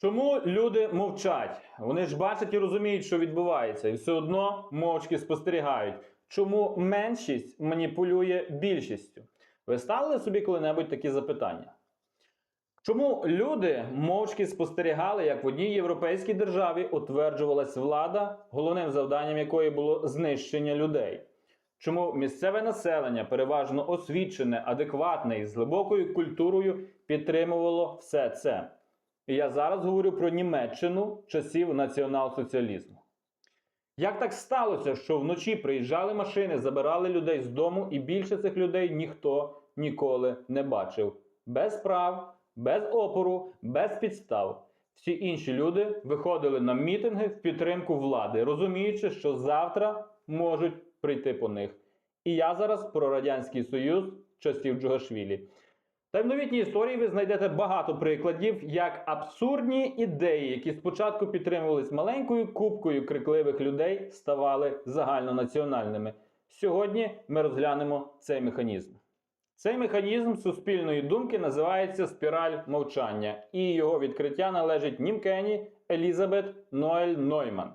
Чому люди мовчать? Вони ж бачать і розуміють, що відбувається, і все одно мовчки спостерігають. Чому меншість маніпулює більшістю? Ви ставили собі коли-небудь такі запитання? Чому люди мовчки спостерігали, як в одній європейській державі утверджувалась влада, головним завданням якої було знищення людей? Чому місцеве населення, переважно освічене, адекватне і з глибокою культурою, підтримувало все це? Я зараз говорю про Німеччину часів націонал-соціалізму. Як так сталося, що вночі приїжджали машини, забирали людей з дому, і більше цих людей ніхто ніколи не бачив? Без прав, без опору, без підстав. Всі інші люди виходили на мітинги в підтримку влади, розуміючи, що завтра можуть прийти по них. І я зараз про Радянський Союз часів Джугашвілі. Та й в новітній історії ви знайдете багато прикладів, як абсурдні ідеї, які спочатку підтримувались маленькою купкою крикливих людей, ставали загальнонаціональними. Сьогодні ми розглянемо цей механізм. Цей механізм суспільної думки називається спіраль мовчання, і його відкриття належить німкені Елізабет Ноель Нойман.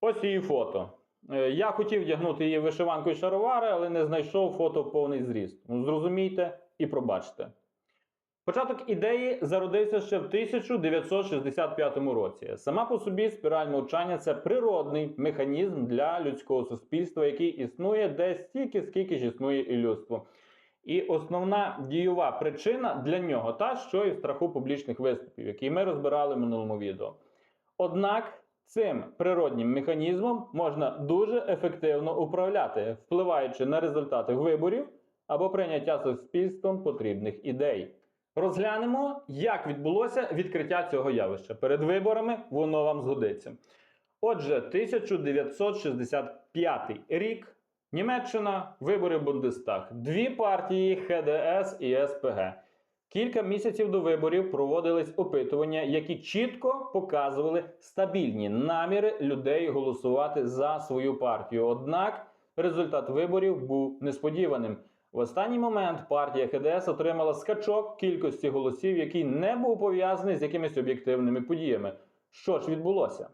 Ось її фото. Е, Я хотів вдягнути її в вишиванку шаровари, але не знайшов фото в повний зріст. Ну, зрозумійте і пробачте. Початок ідеї зародився ще в 1965 році. Сама по собі спіраль мовчання це природний механізм для людського суспільства, який існує десь стільки, скільки ж існує і людство. І основна дієва причина для нього та, що і в страху публічних виступів, які ми розбирали в минулому відео. Однак цим природнім механізмом можна дуже ефективно управляти, впливаючи на результати виборів або прийняття суспільством потрібних ідей. Розглянемо, як відбулося відкриття цього явища. Перед виборами воно вам згодиться. Отже, 1965 рік. Німеччина, вибори в Бундестаг, дві партії ХДС і СПГ. Кілька місяців до виборів проводились опитування, які чітко показували стабільні наміри людей голосувати за свою партію. Однак результат виборів був несподіваним. В останній момент партія ХДС отримала скачок кількості голосів, який не був пов'язаний з якимись об'єктивними подіями. Що ж відбулося?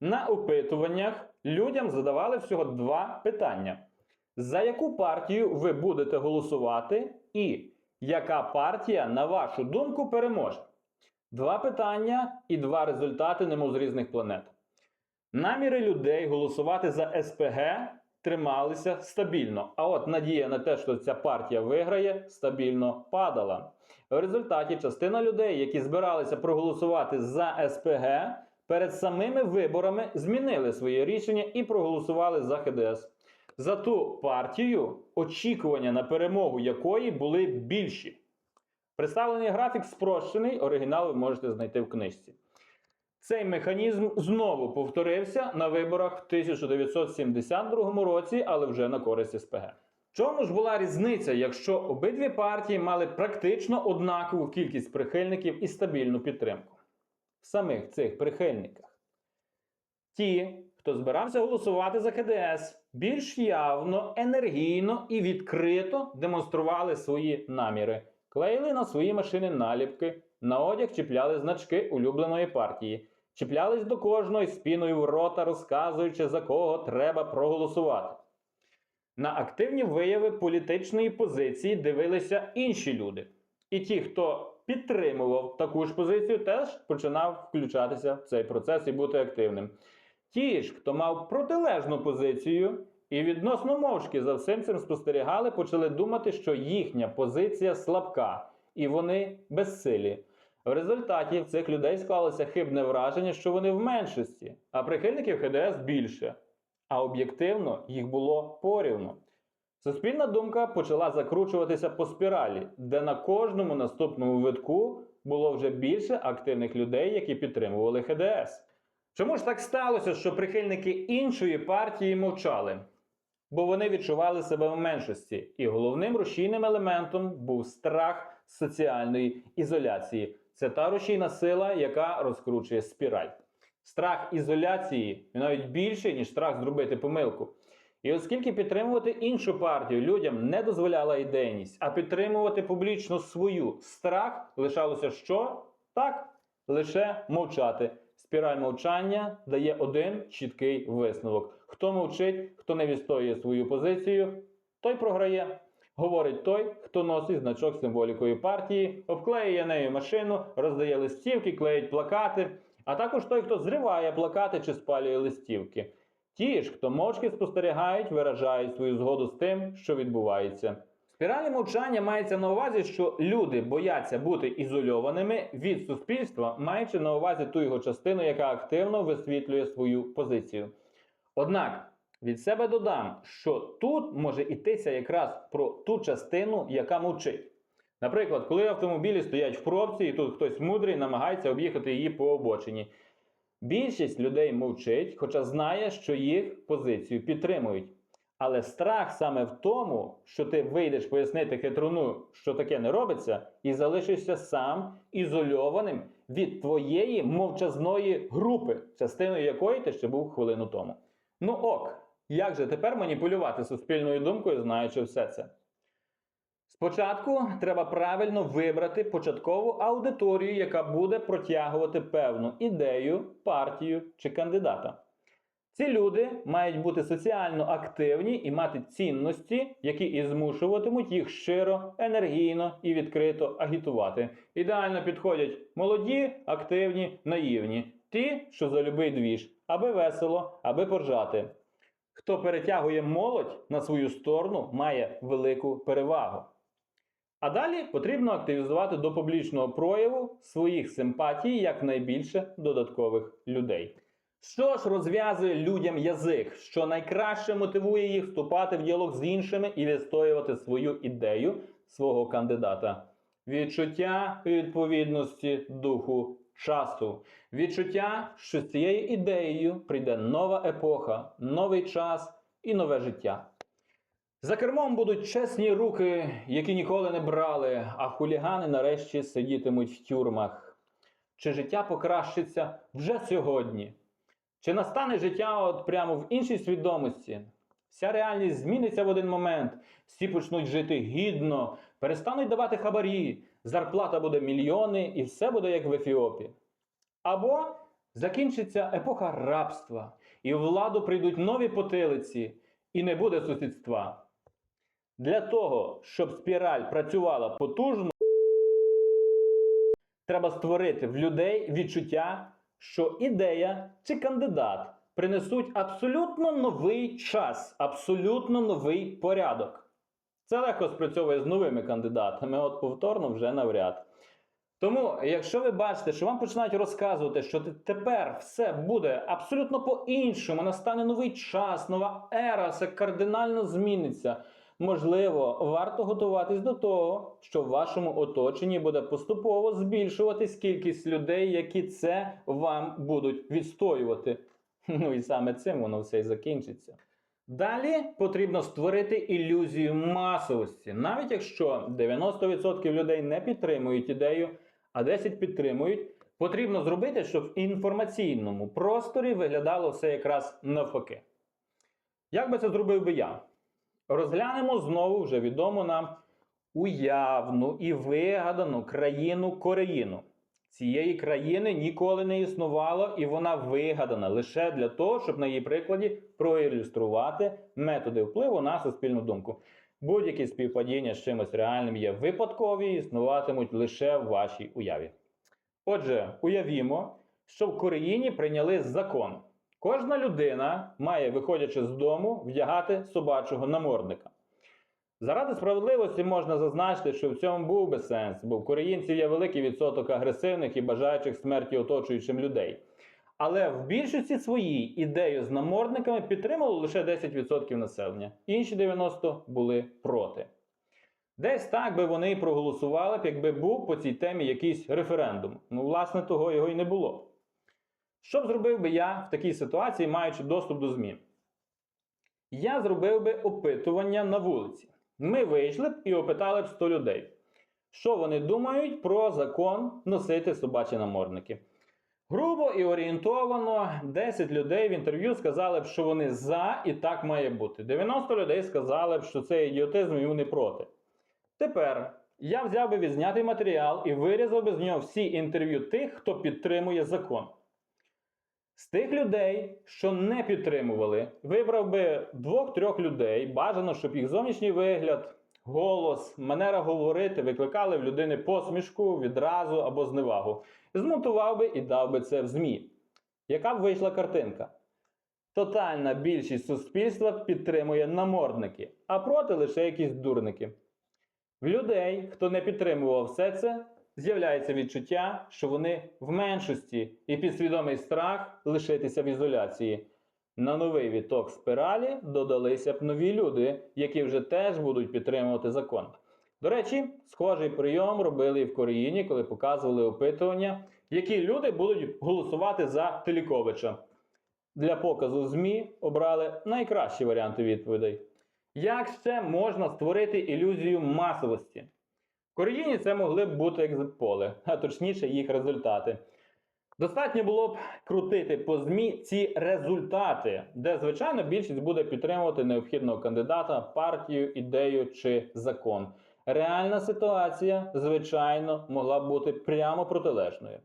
На опитуваннях людям задавали всього два питання: за яку партію ви будете голосувати, і яка партія, на вашу думку, переможе? Два питання і два результати, немов з різних планет. Наміри людей голосувати за СПГ трималися стабільно. А от надія на те, що ця партія виграє, стабільно падала. В результаті частина людей, які збиралися проголосувати за СПГ, перед самими виборами змінили своє рішення і проголосували за ХДС. За ту партію, очікування на перемогу якої були більші. Представлений графік спрощений, оригінал ви можете знайти в книжці. Цей механізм знову повторився на виборах в 1972 році, але вже на користь СПГ. Чому ж була різниця, якщо обидві партії мали практично однакову кількість прихильників і стабільну підтримку? В самих цих прихильниках. Ті, хто збирався голосувати за КДС, більш явно, енергійно і відкрито демонстрували свої наміри, клеїли на свої машини наліпки, на одяг чіпляли значки улюбленої партії, чіплялись до кожної спіною в рота, розказуючи, за кого треба проголосувати. На активні вияви політичної позиції дивилися інші люди. І ті, хто підтримував таку ж позицію, теж починав включатися в цей процес і бути активним. Ті ж, хто мав протилежну позицію і відносно мовчки за всім цим спостерігали, почали думати, що їхня позиція слабка і вони безсилі. В результаті в цих людей склалося хибне враження, що вони в меншості, а прихильників ХДС більше. А об'єктивно їх було порівну. Суспільна думка почала закручуватися по спіралі, де на кожному наступному витку було вже більше активних людей, які підтримували ХДС. Чому ж так сталося, що прихильники іншої партії мовчали? Бо вони відчували себе в меншості, і головним рушійним елементом був страх соціальної ізоляції. Це та рушійна сила, яка розкручує спіраль. Страх ізоляції навіть більший, ніж страх зробити помилку. І оскільки підтримувати іншу партію людям не дозволяла ідейність, а підтримувати публічно свою страх лишалося що? Так, лише мовчати. Спіраль мовчання дає один чіткий висновок. Хто мовчить, хто не відстоює свою позицію, той програє. Говорить той, хто носить значок символікою партії, обклеює нею машину, роздає листівки, клеїть плакати, а також той, хто зриває плакати чи спалює листівки. Ті ж, хто мовчки спостерігають, виражають свою згоду з тим, що відбувається. В спіралі мовчання мається на увазі, що люди бояться бути ізольованими від суспільства, маючи на увазі ту його частину, яка активно висвітлює свою позицію. Однак від себе додам, що тут може йтися якраз про ту частину, яка мовчить. Наприклад, коли автомобілі стоять в пробці, і тут хтось мудрий намагається об'їхати її по обочині. Більшість людей мовчить, хоча знає, що їх позицію підтримують. Але страх саме в тому, що ти вийдеш пояснити хитруну, що таке не робиться, і залишишся сам ізольованим від твоєї мовчазної групи, частиною якої ти ще був хвилину тому. Ну ок, як же тепер маніпулювати суспільною думкою, знаючи все це? Спочатку треба правильно вибрати початкову аудиторію, яка буде протягувати певну ідею, партію чи кандидата. Ці люди мають бути соціально активні і мати цінності, які і змушуватимуть їх щиро, енергійно і відкрито агітувати. Ідеально підходять молоді, активні, наївні, ті, що за любий двіж, аби весело, аби поржати. Хто перетягує молодь на свою сторону, має велику перевагу. А далі потрібно активізувати до публічного прояву своїх симпатій якнайбільше додаткових людей. Що ж розв'язує людям язик, що найкраще мотивує їх вступати в діалог з іншими і відстоювати свою ідею свого кандидата? Відчуття відповідності духу часу, відчуття, що з цією ідеєю прийде нова епоха, новий час і нове життя. За кермом будуть чесні руки, які ніколи не брали, а хулігани нарешті сидітимуть в тюрмах. Чи життя покращиться вже сьогодні? Чи настане життя от прямо в іншій свідомості? Вся реальність зміниться в один момент, всі почнуть жити гідно, перестануть давати хабарі, зарплата буде мільйони і все буде як в Ефіопі. Або закінчиться епоха рабства, і владу прийдуть нові потилиці, і не буде сусідства. Для того, щоб спіраль працювала потужно, треба створити в людей відчуття, що ідея чи кандидат принесуть абсолютно новий час, абсолютно новий порядок. Це легко спрацьовує з новими кандидатами, от повторно вже навряд. Тому, якщо ви бачите, що вам починають розказувати, що тепер все буде абсолютно по-іншому, настане новий час, нова ера, все кардинально зміниться. Можливо, варто готуватись до того, що в вашому оточенні буде поступово збільшуватись кількість людей, які це вам будуть відстоювати. Ну і саме цим воно все і закінчиться. Далі потрібно створити ілюзію масовості, навіть якщо 90% людей не підтримують ідею, а 10 підтримують, потрібно зробити, щоб в інформаційному просторі виглядало все якраз навпаки. Як би це зробив би я? Розглянемо знову вже відому нам уявну і вигадану країну Кореїну. Цієї країни ніколи не існувало, і вона вигадана лише для того, щоб на її прикладі проілюструвати методи впливу на суспільну думку. Будь-які співпадіння з чимось реальним є випадкові існуватимуть лише в вашій уяві. Отже, уявімо, що в Кореїні прийняли закон. Кожна людина має, виходячи з дому, вдягати собачого намордника. Заради справедливості можна зазначити, що в цьому був би сенс, бо в коріїнців є великий відсоток агресивних і бажаючих смерті оточуючим людей. Але в більшості своїй ідею з намордниками підтримало лише 10% населення, інші 90% були проти. Десь так би вони і проголосували б, якби був по цій темі якийсь референдум. Ну, власне, того його і не було. Що б зробив би я в такій ситуації, маючи доступ до змін? Я зробив би опитування на вулиці. Ми вийшли б і опитали б 100 людей, що вони думають про закон носити собачі намордники. Грубо і орієнтовано 10 людей в інтерв'ю сказали б, що вони за і так має бути. 90 людей сказали б, що це ідіотизм і вони проти. Тепер я взяв би відзнятий матеріал і вирізав би з нього всі інтерв'ю тих, хто підтримує закон. З тих людей, що не підтримували, вибрав би двох-трьох людей. Бажано, щоб їх зовнішній вигляд, голос, манера говорити викликали в людини посмішку, відразу або зневагу. Змонтував би і дав би це в ЗМІ. Яка б вийшла картинка? Тотальна більшість суспільства підтримує намордники, а проти лише якісь дурники. В людей, хто не підтримував все це, з'являється відчуття, що вони в меншості і підсвідомий страх лишитися в ізоляції. На новий віток спіралі додалися б нові люди, які вже теж будуть підтримувати закон. До речі, схожий прийом робили і в Коріїні, коли показували опитування, які люди будуть голосувати за Теліковича. Для показу ЗМІ обрали найкращі варіанти відповідей. Як ще можна створити ілюзію масовості? Коріїні це могли б бути екзитполи, а точніше їх результати. Достатньо було б крутити по ЗМІ ці результати, де, звичайно, більшість буде підтримувати необхідного кандидата, партію, ідею чи закон. Реальна ситуація, звичайно, могла б бути прямо протилежною.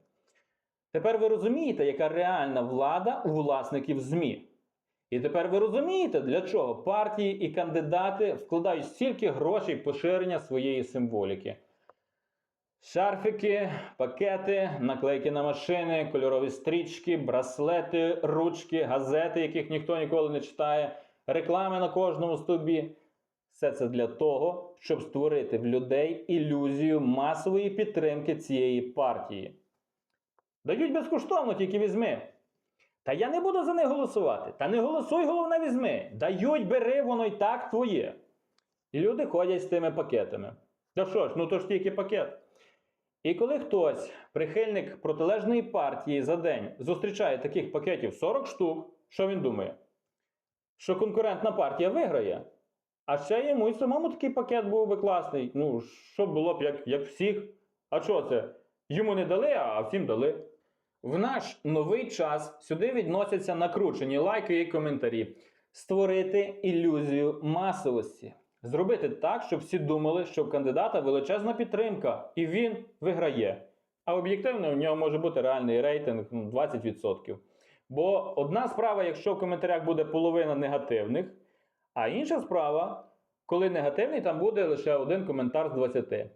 Тепер ви розумієте, яка реальна влада у власників ЗМІ. І тепер ви розумієте, для чого партії і кандидати вкладають стільки грошей поширення своєї символіки. Шарфики, пакети, наклейки на машини, кольорові стрічки, браслети, ручки, газети, яких ніхто ніколи не читає, реклами на кожному стовбі. Все це для того, щоб створити в людей ілюзію масової підтримки цієї партії. Дають безкоштовно, тільки візьми. Та я не буду за них голосувати. Та не голосуй, головне візьми. Дають, бери, воно й так твоє. І люди ходять з тими пакетами. Та що ж, ну то ж тільки пакет. І коли хтось, прихильник протилежної партії за день, зустрічає таких пакетів 40 штук, що він думає? Що конкурентна партія виграє. А ще йому й самому такий пакет був би класний. Ну, щоб було б як, як всіх. А що це? Йому не дали, а всім дали. В наш новий час сюди відносяться накручені лайки і коментарі. Створити ілюзію масовості. Зробити так, щоб всі думали, що в кандидата величезна підтримка, і він виграє. А об'єктивно в нього може бути реальний рейтинг ну, 20%. Бо одна справа, якщо в коментарях буде половина негативних, а інша справа, коли негативний, там буде лише один коментар з 20.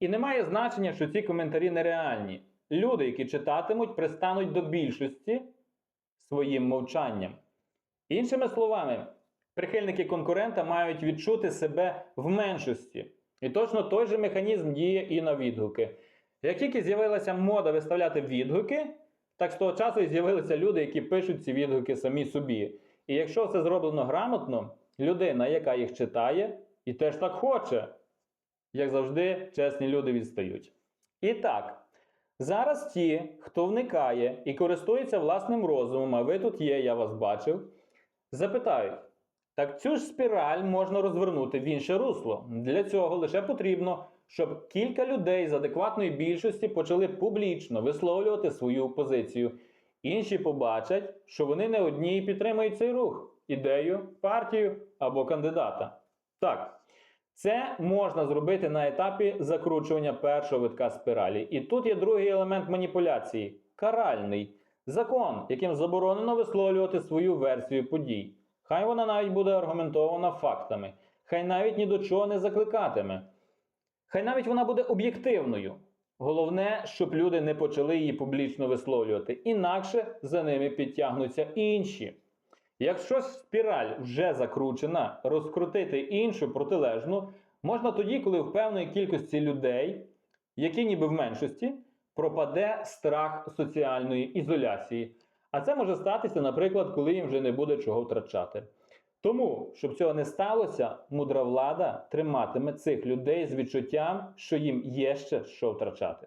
І немає значення, що ці коментарі нереальні. Люди, які читатимуть, пристануть до більшості своїм мовчанням. Іншими словами, прихильники конкурента мають відчути себе в меншості. І точно той же механізм діє і на відгуки. Як тільки з'явилася мода виставляти відгуки, так з того часу і з'явилися люди, які пишуть ці відгуки самі собі. І якщо це зроблено грамотно, людина, яка їх читає, і теж так хоче. Як завжди, чесні люди відстають. І так, зараз ті, хто вникає і користується власним розумом, а ви тут є, я вас бачив, запитають: так цю ж спіраль можна розвернути в інше русло. Для цього лише потрібно, щоб кілька людей з адекватної більшості почали публічно висловлювати свою позицію. Інші побачать, що вони не одні і підтримують цей рух, ідею, партію або кандидата. Так, це можна зробити на етапі закручування першого витка спіралі. І тут є другий елемент маніпуляції каральний закон, яким заборонено висловлювати свою версію подій. Хай вона навіть буде аргументована фактами, хай навіть ні до чого не закликатиме. Хай навіть вона буде об'єктивною. Головне, щоб люди не почали її публічно висловлювати, інакше за ними підтягнуться інші. Якщо спіраль вже закручена, розкрутити іншу протилежну можна тоді, коли в певної кількості людей, які ніби в меншості, пропаде страх соціальної ізоляції. А це може статися, наприклад, коли їм вже не буде чого втрачати. Тому, щоб цього не сталося, мудра влада триматиме цих людей з відчуттям, що їм є ще що втрачати.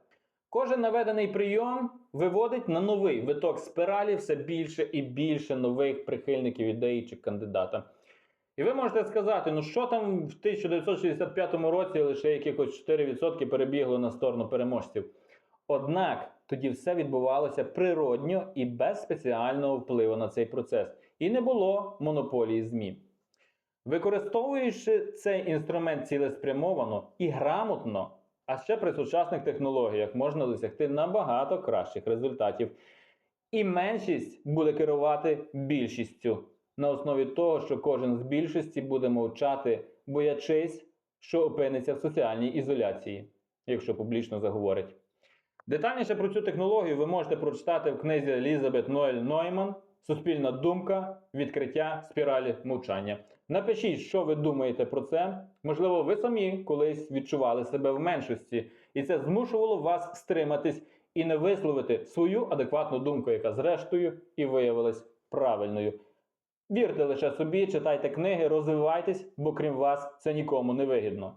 Кожен наведений прийом виводить на новий виток спіралі все більше і більше нових прихильників ідеї чи кандидата. І ви можете сказати, ну що там в 1965 році лише якихось 4% перебігло на сторону переможців. Однак тоді все відбувалося природньо і без спеціального впливу на цей процес. І не було монополії ЗМІ. Використовуючи цей інструмент цілеспрямовано і грамотно, А ще при сучасних технологіях можна досягти набагато кращих результатів. І меншість буде керувати більшістю на основі того, що кожен з більшості буде мовчати, боячись, що опиниться в соціальній ізоляції, якщо публічно заговорить. Детальніше про цю технологію ви можете прочитати в книзі Елізабет Ноель Нойман Суспільна думка, відкриття спіралі мовчання. Напишіть, що ви думаєте про це. Можливо, ви самі колись відчували себе в меншості, і це змушувало вас стриматись і не висловити свою адекватну думку, яка зрештою і виявилась правильною. Вірте лише собі, читайте книги, розвивайтесь, бо крім вас це нікому не вигідно.